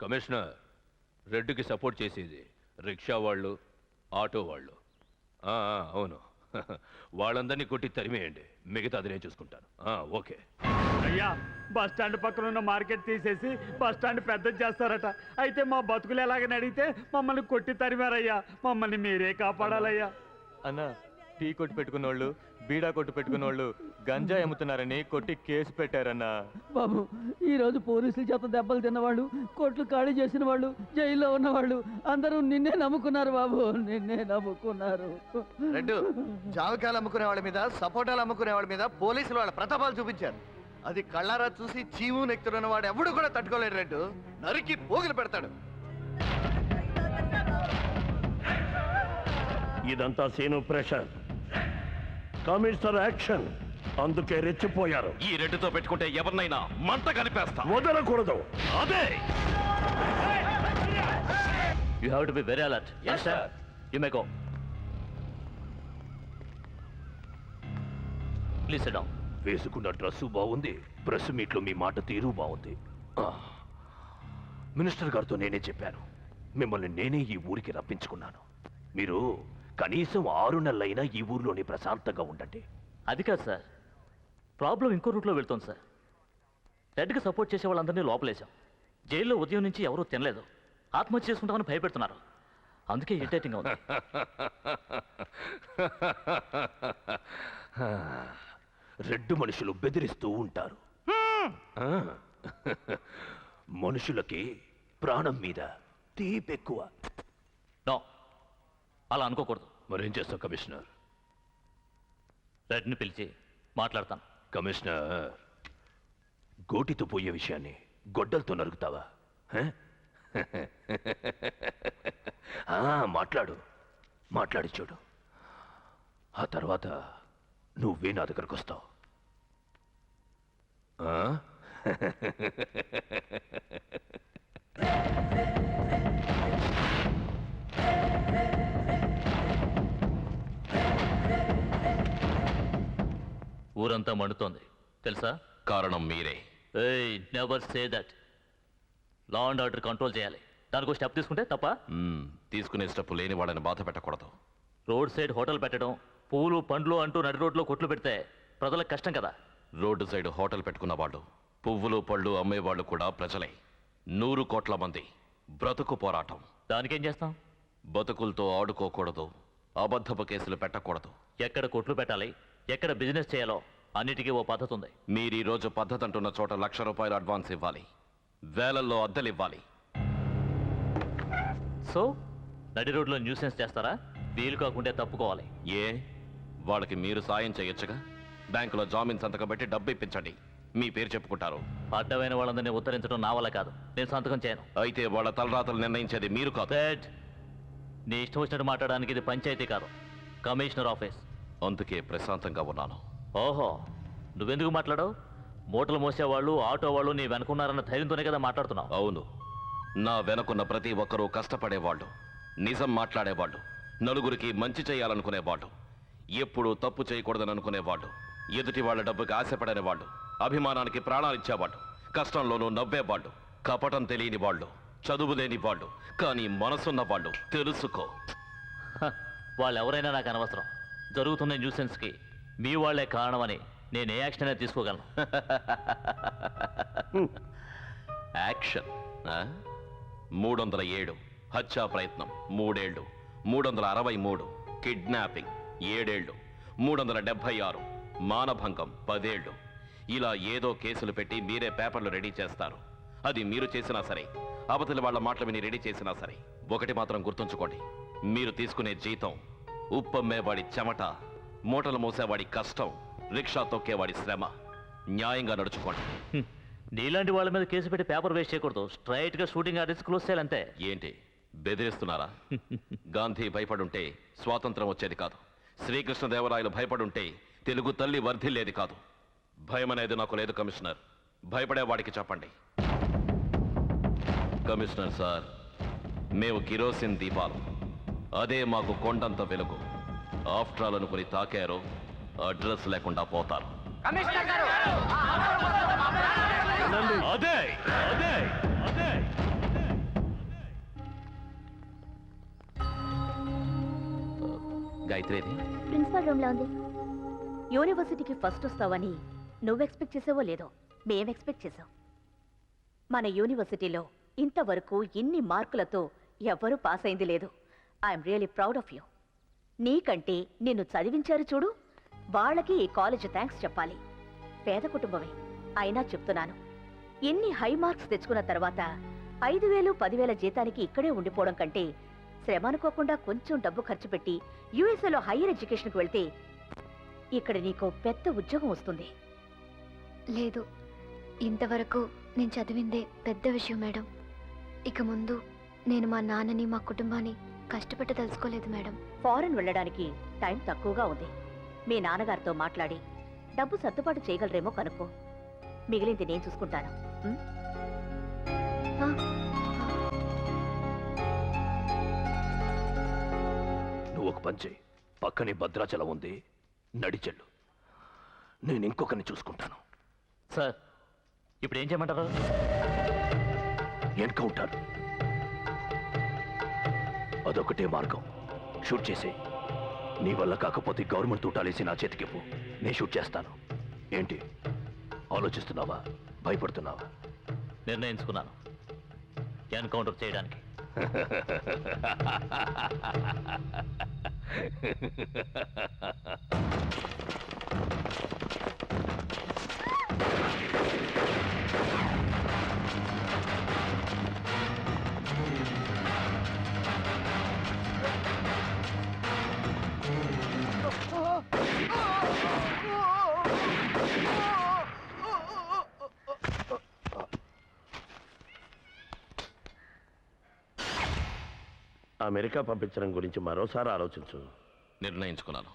Commissioner రెడ్డికి support చేసేది rickshaw వాళ్ళు ఆటో వాళ్ళు. ఆ, ఆ, అవును. వాళ్ళందరినీ కొట్టి తరిమేయండి. మిగతాది నేను చూసుకుంటాను. ఆ, ఓకే. అయ్యా బస్ స్టాండ్ పక్కన ఉన్న మార్కెట్ తీసేసి బస్ స్టాండ్ పెద్ద చేస్తారట. అయితే మా బతుకులు ఎలాగని అడిగితే మమ్మల్ని కొట్టి తరిమారయ్యా. మమ్మల్ని మీరే కాపాడాలయ్యా. అన్న టీ కొట్టు పెట్టుకున్న వాళ్ళు బీడా కొట్టు పెట్టుకున్న వాళ్ళు గంజా అమ్ముతున్నారని కొట్టి కేసు పెట్టారన్నా. బాబు ఈ రోజు పోలీసుల చేత దెబ్బలు తిన్నవాళ్ళు కోట్లు ఖాళీ చేసిన వాళ్ళు జైల్లో ఉన్నవాళ్ళు అందరూ నిన్నే నమ్ముకున్నారు బాబు నిన్నే నమ్ముకున్నారు. రెడ్డు జామకాయలు అమ్ముకునే వాళ్ళ మీద సపోటాలు అమ్ముకునే వాళ్ళ మీద పోలీసులు వాళ్ళ ప్రతాపాలు చూపించారు. అది కళ్ళారా చూసి చీము నెక్తున్న వాడు ఎవడు కూడా తట్టుకోలేడు రెడ్డు. నరికి పోగులు పెడతాడు. ఇదంతా సీను ప్రెషర్. Commissioner action. అందుకే రెచ్చిపోయారు. ఈ రెడ్డితో పెట్టుకుంటే ఎవరినైనా మంట కలిపేస్తా. వదలకూడదు. అదే. You have to be very alert yes sir you may go please sit down వేసుకున్న డ్రెస్సు బాగుంది. ప్రెస్ మీట్లో మీ మాట తీరు బాగుంది. మినిస్టర్ గారితో నేనే చెప్పాను. మిమ్మల్ని నేనే ఈ ఊరికి రప్పించుకున్నాను. మీరు కనీసం ఆరు నెలలైనా ఈ ఊర్లోనే ప్రశాంతంగా ఉండండి. అది కాదు సార్. ప్రాబ్లం ఇంకో రూట్లో వెళ్తోంది సార్. రెడ్కి సపోర్ట్ చేసే వాళ్ళందరినీ లోపలేశాం. జైల్లో ఉదయం నుంచి ఎవరూ తినలేదు. ఆత్మహత్య చేసుకుంటామని భయపెడుతున్నారు. అందుకే ఇరిటేటింగ్ ఉంది. రెడ్డు మనుషులు బెదిరిస్తూ ఉంటారు. ఆ. మనుషులకి ప్రాణం మీద తీపెక్కువ. నో. అలా అనుకోకూడదు. మరేం చేస్తావు కమిషనర్? రెడ్ని పిలిచి మాట్లాడతాను. కమిషనర్ గోటితో పోయే విషయాన్ని గొడ్డలతో నరుగుతావా మాట్లాడు. మాట్లాడి చూడు. ఆ తర్వాత నువ్వే నా దగ్గరకు వస్తావు. ఆ? ఊరంతా మండుతోంది. తెలుసా? కారణం మీరే. ఏయ్ never say that law and order control చేయాలి. దానికి స్టెప్ తీసుకుంటే తప్ప? మ్మ్, తీసుకునే స్టెప్ లేని వాళ్ళని బాధ పెట్టకూడదు. రోడ్ సైడ్ హోటల్ పెట్టడం పూలు పండ్లు అంటూ నడి రోడ్లో కొట్లు పెడితే ప్రజలకు కష్టం కదా. రోడ్డు సైడ్ హోటల్ పెట్టుకున్న వాళ్ళు పువ్వులు పళ్ళు అమ్మేవాళ్ళు కూడా ప్రజలే. నూరు కోట్ల మంది. బ్రతుకు పోరాటం. దానికేం చేస్తాం? బతుకులతో ఆడుకోకూడదు. అబద్ధపు కేసులు పెట్టకూడదు. ఎక్కడ కొట్లు పెట్టాలి? ఎక్కడ బిజినెస్ చేయాలో అన్నిటికీ ఓ పద్ధతి ఉంది మీరు ఈ రోజు పద్ధతి అంటున్న చోట లక్ష రూపాయలు అడ్వాన్స్ ఇవ్వాలి. వేలల్లో అద్దెలు ఇవ్వాలి సో నడి రోడ్లో న్యూసెన్స్ చేస్తారా? వీలు కాకుంటే తప్పుకోవాలి. ఏ? వాళ్ళకి మీరు సాయం చేయొచ్చుగా? బ్యాంకులో జామీన్ సంతకం పెట్టి డబ్బు ఇప్పించండి. మీ పేరు చెప్పుకుంటారు. అడ్డమైన వాళ్ళందరినీ ఉత్తరించడం నా వల్ల కాదు. నేను సంతకం చేయను. అయితే వాళ్ళ తలరాతలు నిర్ణయించేది మీరు కాదు. నీ ఇష్టం వచ్చినట్టు మాట్లాడడానికి ఇది పంచాయతీ కాదు. Commissioner office. అందుకే ప్రశాంతంగా ఉన్నాను. ఓహో నువ్వెందుకు మాట్లాడావు? మూటలు మోసేవాళ్ళు ఆటో వాళ్ళు నీ వెనుకున్నారన్న ధైర్యంతోనే కదా మాట్లాడుతున్నావు. అవును. నా వెనకున్న ప్రతి ఒక్కరూ కష్టపడేవాళ్ళు నిజం మాట్లాడేవాళ్ళు నలుగురికి మంచి చేయాలనుకునేవాళ్ళు ఎప్పుడూ తప్పు చేయకూడదని అనుకునేవాళ్ళు ఎదుటి వాళ్ళ డబ్బుకి ఆశపడని వాళ్ళు అభిమానానికి ప్రాణాలు ఇచ్చేవాళ్ళు కష్టంలోనూ నవ్వేవాళ్ళు కపటం తెలియని వాళ్ళు చదువు లేని వాళ్ళు కానీ మనసున్న వాళ్ళు తెలుసుకో. హ, వాళ్ళు ఎవరైనా నాకు అనవసరం. జరుగుతున్న న్యూసెన్స్కి మీ వాళ్ళే కారణమని నేను ఏ యాక్షన్ అయినా తీసుకోగలను. యాక్షన్ మూడు వందల ఏడు. హత్యా ప్రయత్నం మూడేళ్ళు మూడు వందల అరవై మూడు. కిడ్నాపింగ్ ఏడేళ్ళు మూడు వందల డెబ్బై ఆరు. మానభంగం పదేళ్ళు ఇలా ఏదో కేసులు పెట్టి మీరే పేపర్లు రెడీ చేస్తారు. అది మీరు చేసినా సరే అవతలి వాళ్ళ మాటలు విని రెడీ చేసినా సరే ఒకటి మాత్రం గుర్తుంచుకోండి. మీరు తీసుకునే జీతం ఉప్పమ్మేవాడి చెమట మూటలు మోసేవాడి కష్టం రిక్షా తొక్కేవాడి శ్రమ. న్యాయంగా నడుచుకోండి. నీలాంటి వాళ్ళ మీద కేసు పెట్టి పేపర్ వేస్ట్ చేయకూడదు. స్ట్రైట్గా షూటింగ్ ఆర్డర్స్ క్లోజ్ చేయాలంతే. ఏంటి? బెదిరిస్తున్నారా? గాంధీ భయపడుంటే స్వాతంత్రం వచ్చేది కాదు. శ్రీకృష్ణదేవరాయలు భయపడుంటే తెలుగు తల్లి వర్ధిల్లేది కాదు. భయం అనేది నాకు లేదు కమిషనర్. భయపడేవాడికి చెప్పండి. కమిషనర్ సార్ మేము కిరోసిన్ దీపాలు. అదే మాకు కొండంత వెలుగు. ఆఫ్టర్ ఆల్ అనుకుని తాకారు అడ్రస్ లేకుండా పోతారు. ప్రిన్సిపల్ రూమ్లో ఉంది. యూనివర్సిటీకి ఫస్ట్ వస్తావని నువ్వు ఎక్స్పెక్ట్ చేసావో లేదో మేం ఎక్స్పెక్ట్ చేసాం. మన యూనివర్సిటీలో ఇంతవరకు ఇన్ని మార్కులతో ఎవరు పాస్ అయింది లేదు. I'm really proud of you నీకంటే నిన్ను చదివించారు చూడు. వాళ్ళకి ఈ కాలేజ్ థ్యాంక్స్ చెప్పాలి. పేద కుటుంబమే. అయినా చెప్తున్నాను. ఎన్ని హై మార్క్స్ తెచ్చుకున్న తర్వాత ఐదు వేలు పదివేల జీతానికి ఇక్కడే ఉండిపోవడం కంటే శ్రమ అనుకోకుండా కొంచెం డబ్బు ఖర్చు పెట్టి యుఎస్ఏలో హైయర్ ఎడ్యుకేషన్కి వెళ్తే ఇక్కడ నీకు పెద్ద ఉద్యోగం వస్తుంది. లేదు. ఇంతవరకు నేను చదివిందే పెద్ద విషయం మేడం. ఇక ముందు నేను మా నాన్నని మా కుటుంబాన్ని కష్టపెట్ట తెలుసుకోలేదు మేడం. ఫారెన్ వెళ్ళడానికి టైం తక్కువగా ఉంది. మీ నాన్నగారితో మాట్లాడి డబ్బు సర్దుబాటు చేయగలరేమో కనుక్కో. మిగిలింది నేను చూసుకుంటాను. ఉం? నువ్వు ఒక పంచే పక్కనే భద్రాచలం ఉంది. నడిచెళ్ళు. నేను ఇంకొకరిని చూసుకుంటాను. సార్ ఇప్పుడు ఏం చేయమంటారు? ఎన్కౌంటర్. అదొకటే మార్గం. షూట్ చేసే. నీ వల్ల కాకపోతే గవర్నమెంట్ తూటాలేసి నా చేతికిప్పు నేను షూట్ చేస్తాను. ఏంటి? ఆలోచిస్తున్నావా? భయపడుతున్నావా? నిర్ణయించుకున్నాను. ఎన్కౌంటర్ చేయడానికి. అమెరికా పంపించడం గురించి మరోసారి ఆలోచించు. నిర్ణయించుకున్నాను.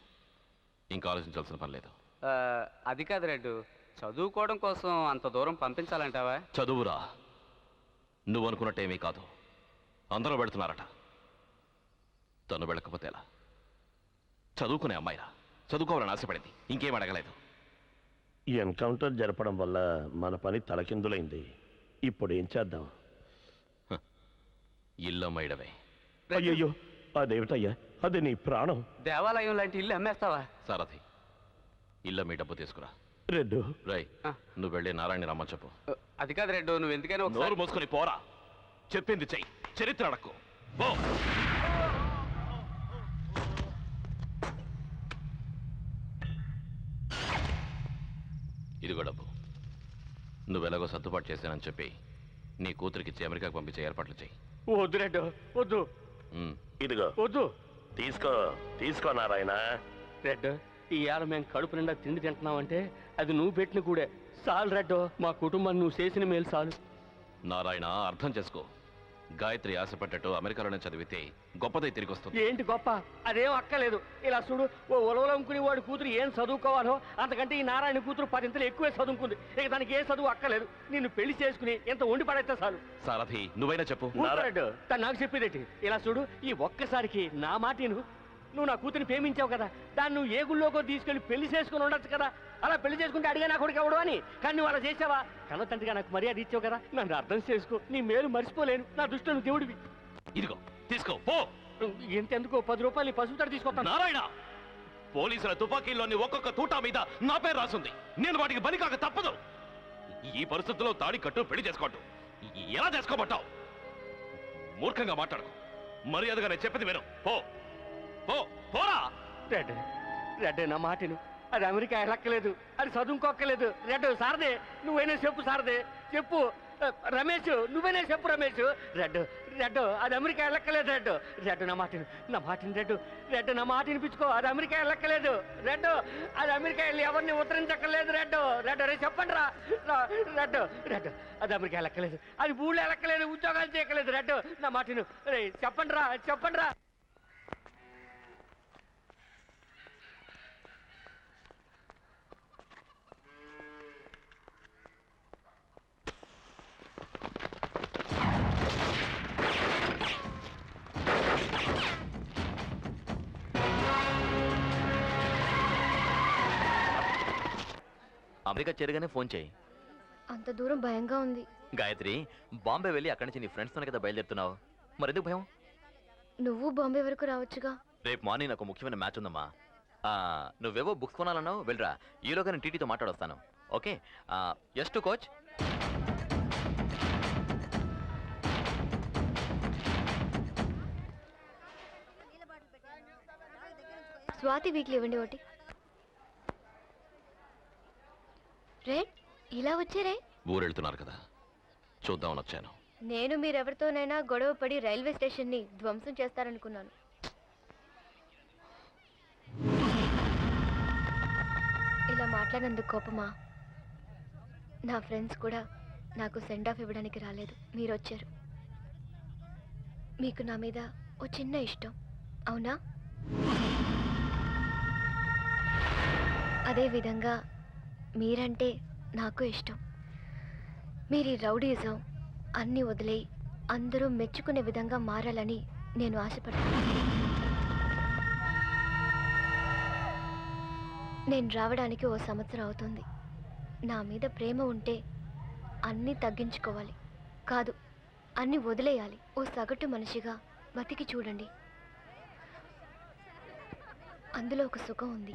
ఇంకా ఆలోచించాల్సిన పని లేదు. ఆ, అది కాదు రెడ్డు. చదువుకోవడం కోసం అంత దూరం పంపించాలంటావా? చదువురా. నువ్వు అనుకున్నట్టేమీ కాదు. అందరూ పెడుతున్నారట. తను వెళ్ళకపోతే ఎలా? చదువుకునే అమ్మాయిరా. చదువుకోవాలని ఆశపడింది. ఇంకేం అడగలేదు. ఈ ఎన్కౌంటర్ జరపడం వల్ల మన పని తలకిందులైంది. ఇప్పుడు ఏం చేద్దాం ఇల్లమ్మైడవే అయ్యయ్యో అదేమిటయ్యా? అది నీ ప్రాణం. దేవాలయం లాంటి ఇల్లు అమ్మేస్తావా? సారథి ఇల్ల మీ డబ్బు తీసుకురా. రెడ్డు. రై ఆ. నువ్వు వెళ్ళి నారాయణ రమ్మని చెప్పు. అది కాదు రెడ్డు నువ్వు ఎందుకైనా నోరు మూసుకొని పోరా. చెప్పింది చెయ్యి. చరిత్ర అడక్కు. పో. ఇదిగో డబ్బు. నువ్వు ఎలాగో సర్దుబాటు చేశానని చెప్పి నీ కూతురికి ఇచ్చి అమెరికాకు పంపించే ఏర్పాట్లు చెయ్యి. వద్దు రెడ్డు వద్దు. ఇదిగో. వద్దు. తీసుకో తీసుకో నారాయణ. రెడ్డు ఇవాళ మేము కడుపు నిండా తిండి తింటున్నావంటే అది నువ్వు పెట్టిన కూడే. చాలు రెడ్డు మా కుటుంబాన్ని నువ్వు చేసిన మేలు చాలు. నారాయణ అర్థం చేసుకో. గాయత్రి ఆశపడ్డట్టు అమెరికాలోనే చదివితే గొప్పదై తిరిగి వస్తుంది ఏంటి గొప్ప? అదేం అక్కలేదు ఇలా చూడు ఓ ఉలవలంకుని వాడి కూతురు ఏం చదువుకోవాలో అంతకంటే ఈ నారాయణ కూతురు పదింతలు ఎక్కువే చదువుకుంది. ఇక దానికి ఏ చదువు అక్కలేదు నిన్ను పెళ్ళి చేసుకుని ఎంత వండి పడైతే చాలు. సారథి నువ్వైనా చెప్పు. ఊరుకోరాడు. తను నాకు చెప్పేదేంటి ఇలా చూడు ఈ ఒక్కసారికి నా మాట విను. నువ్వు నా కూతురిని ప్రేమించావు కదా. దాన్ని నువ్వు ఏ గుళ్ళోకో తీసుకెళ్ళి పెళ్ళి చేసుకుని ఉండొచ్చు కదా. అలా పెళ్ళి చేసుకుంటే అడిగా నా కొడుకు ఎవడు అని? కానీ నువ్వు అలా చేసావా? కన్న తండ్రిగా నాకు మర్యాద ఇచ్చావు కదా. నన్ను అర్థం చేసుకో. నీ మేలు మర్చిపోలేను. నా దృష్టిలో దేవుడివి. ఇదిగో తీసుకో పో. ఎంతెందుకో పది రూపాయలు పసుపు తాడు తీసుకొస్తాను. నారాయణ! పోలీసుల తుపాకీల్లోని ఒక్కొక్క తూటా మీద నా పేరు రాసుంది. నేను వాటికి బలి కాక తప్పదు. ఈ పరిస్థితుల్లో తాడి కట్టు పెళ్ళి చేసుకోవటం ఎలా చేసుకోబట్టావు మూర్ఖంగా మాట్లాడకు. మర్యాదగా నేను చెప్పేది విను. పో. పోరా! రెడ్ రెడ్ నా మాటను. అది అమెరికా వెళ్ళక్కలేదు అది చదువుకోక్కలేదు. రెడ్ సారదే నువ్వైనా చెప్పు సారదే. చెప్పు. రమేష్ నువ్వైనా చెప్పు రమేష్. రెడ్ రెడ్ అది అమెరికా వెళ్ళక్కలేదు రెడ్ రెడ్ నా మాటను నా మాటిని రెడ్ రెడ్ నా మాట వినిపించుకో అది అమెరికా వెళ్ళక్కలేదు రెడ్ అది అమెరికా వెళ్ళి ఎవరిని ఉత్తరించక్కర్లేదు రెడ్ రెడ్ రే చెప్పండి రా. రెడ్ రెడ్ అది అమెరికా వెళ్ళక్కలేదు అది ఊళ్ళో వెళ్ళక్కలేదు ఉద్యోగాలు చేయక్కలేదు రెడ్ నా మాటిను రే చెప్పండి రా చెప్పండి రా. అమెరికా చేరగానే ఫోన్ చేయి. అంత దూరం భయంగా ఉంది. గాయత్రి బాంబే వెళ్ళి అక్కడి నుంచి నీ ఫ్రెండ్స్తోనే కదా బయలుదేరుతున్నావు. మరెందుకు భయం? నువ్వు బాంబే వరకు రావచ్చుగా. రేపు మార్నింగ్ నాకు ముఖ్యమైన మ్యాచ్ ఉందమ్మా. ఆ, నువ్వేవో బుక్స్ కొనాలన్నావు? వెళ్ళరా. ఈలోగా నేను టీటీతో మాట్లాడొస్తాను. Okay? S two coach Swathi weekly ఇవ్వండి ఒకటి. రెడ్ ఇలా వచ్చారే ఊరెళ్తున్నారు కదా. చూద్దామని వచ్చాను. నేను మీరెవరితోనైనా గొడవ పడి రైల్వే స్టేషన్ని ధ్వంసం చేస్తారనుకున్నాను. ఇలా మాట్లాడినందుకు కోపమా? నా ఫ్రెండ్స్ కూడా నాకు సెండ్ ఆఫ్ ఇవ్వడానికి రాలేదు. మీరు వచ్చారు మీకు నా మీద ఓ చిన్న ఇష్టం. అవునా? అదే విధంగా మీరంటే నాకు ఇష్టం. మీరు ఈ రౌడీజం అన్నీ వదిలే అందరూ మెచ్చుకునే విధంగా మారాలని నేను ఆశపడుతున్నాను నేను రావడానికి ఓ సంవత్సరం అవుతుంది. నా మీద ప్రేమ ఉంటే అన్నీ తగ్గించుకోవాలి. కాదు అన్నీ వదిలేయాలి. ఓ సగటు మనిషిగా బతికి చూడండి. అందులో ఒక సుఖం ఉంది.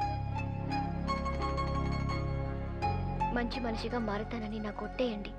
మంచి మనిషిగా మారుతానని నాకు కొట్టేయండి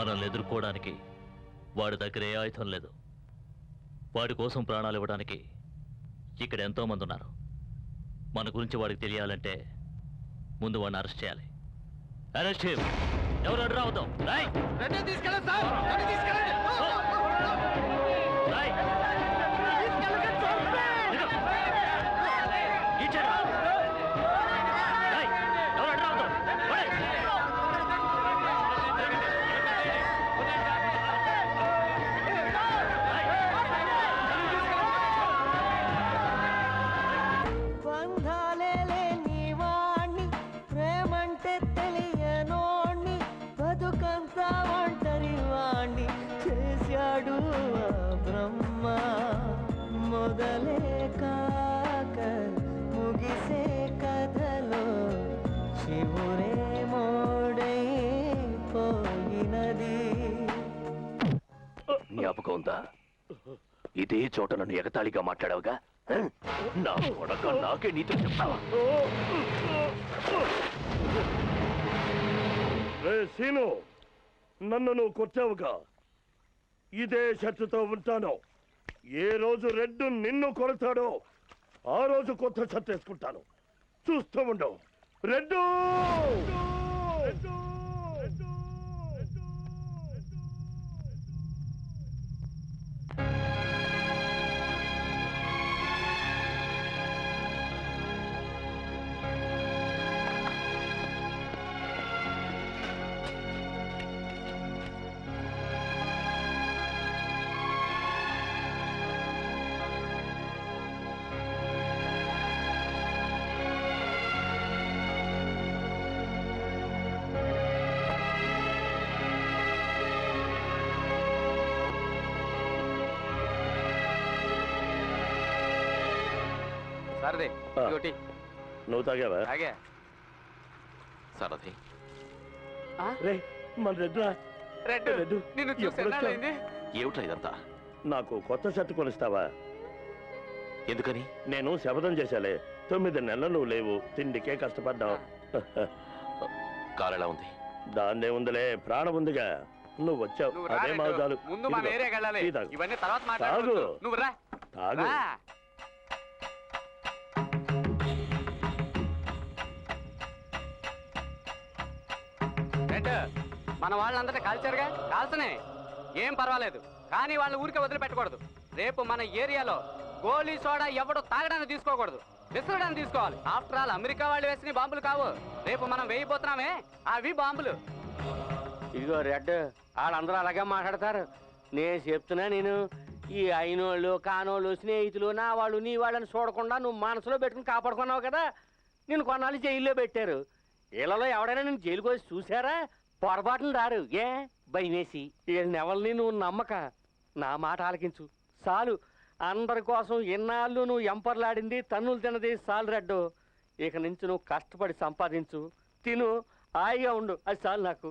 మనల్ని ఎదుర్కోవడానికి వాడి దగ్గర ఏ ఆయుధం లేదు. వాడి కోసం ప్రాణాలు ఇవ్వడానికి ఇక్కడ ఎంతో మంది ఉన్నారు. మన గురించి వాడికి తెలియాలంటే ముందు వాడిని అరెస్ట్ చేయాలి. అరెస్ట్ ఎవరు అడ్డు రావద్దాం. రాయ్. తీసుకెళ్ళండి జ్ఞాపకం ఉందా? ఇదే చోట నన్ను ఎగతాళిగా మాట్లాడావుగా? నా కొడక నాకే నీతో చెప్తావా సీను నన్ను నువ్వు కొట్టావుగా. ఇదే షర్టుతో ఉంటాను. ఏ రోజు రెడ్డు నిన్ను కొడతాడో ఆ రోజు కొత్త షర్ట్ వేసుకుంటాను. చూస్తూ ఉండవు రెడ్డు రెడ్డు! సారదే ఆ. నువ్వు తాగావా? తాగా. సారథి రే మన రెడ్రా రెడ్డు నిన్ను ఎప్పుడు వచ్చావు? ఏమిట్రా ఇదంతా? నాకు కొత్త షర్ట్ కొనిస్తావా? ఎందుకని? నేను శపథం చేశాలే. తొమ్మిది నెలలు నువ్వు లేవు. తిండికే కష్టపడ్డావు. కారు ఎలా ఉంది? దాన్నే ఉందిలే ప్రాణం ఉందిగా. నువ్వు వచ్చావు. అదే మా చాలు. ముందు మన ఇదిగో, ఏరియాకి వెళ్ళాలి. టీ తాగు. ఇవన్నీ తర్వాత తాగు. మాట్లాడు నువ్వు రా. తాగు. రా. మన వాళ్ళందరినీ కాల్చారుగా కాల్చనే. ఏం పర్వాలేదు. కానీ వాళ్ళ ఊరికే వదిలిపెట్టకూడదు. రేపు మన ఏరియాలో గోలీ సోడా ఎవడు తాగడానికి తీసుకోకూడదు. విసరడానికి తీసుకోవాలి. ఆఫ్టర్ ఆల్ అమెరికా వాళ్ళు వేసిన బాంబులు కావు. రేపు మనం వేయిపోతున్నామే. అవి బాంబులు. ఇదిగో రెడ్ వాళ్ళందరూ అలాగే మాట్లాడతారు. నేను చెప్తున్నా నేను ఈ అయినోళ్ళు కానోళ్ళు స్నేహితులు నా వాళ్ళు నీ వాళ్ళని చూడకుండా నువ్వు మనసులో పెట్టుకుని కాపాడుకున్నావు కదా. నేను కొన్నాళ్ళు జైల్లో పెట్టారు. ఇళ్ళలో ఎవడైనా నేను జైలుకి వచ్చి చూసారా పొరపాటును రారు ఏ? భయమేసి వీళ్ళని నువ్వు నమ్మక. నా మాట ఆలకించు. చాలు. అందరి కోసం ఎన్నాళ్ళు నువ్వు ఎంపర్లాడింది తన్నులు తినది చాలు రెడ్డు. ఇక నుంచి నువ్వు కష్టపడి సంపాదించు. తిను. హాయిగా ఉండు. అది చాలు నాకు.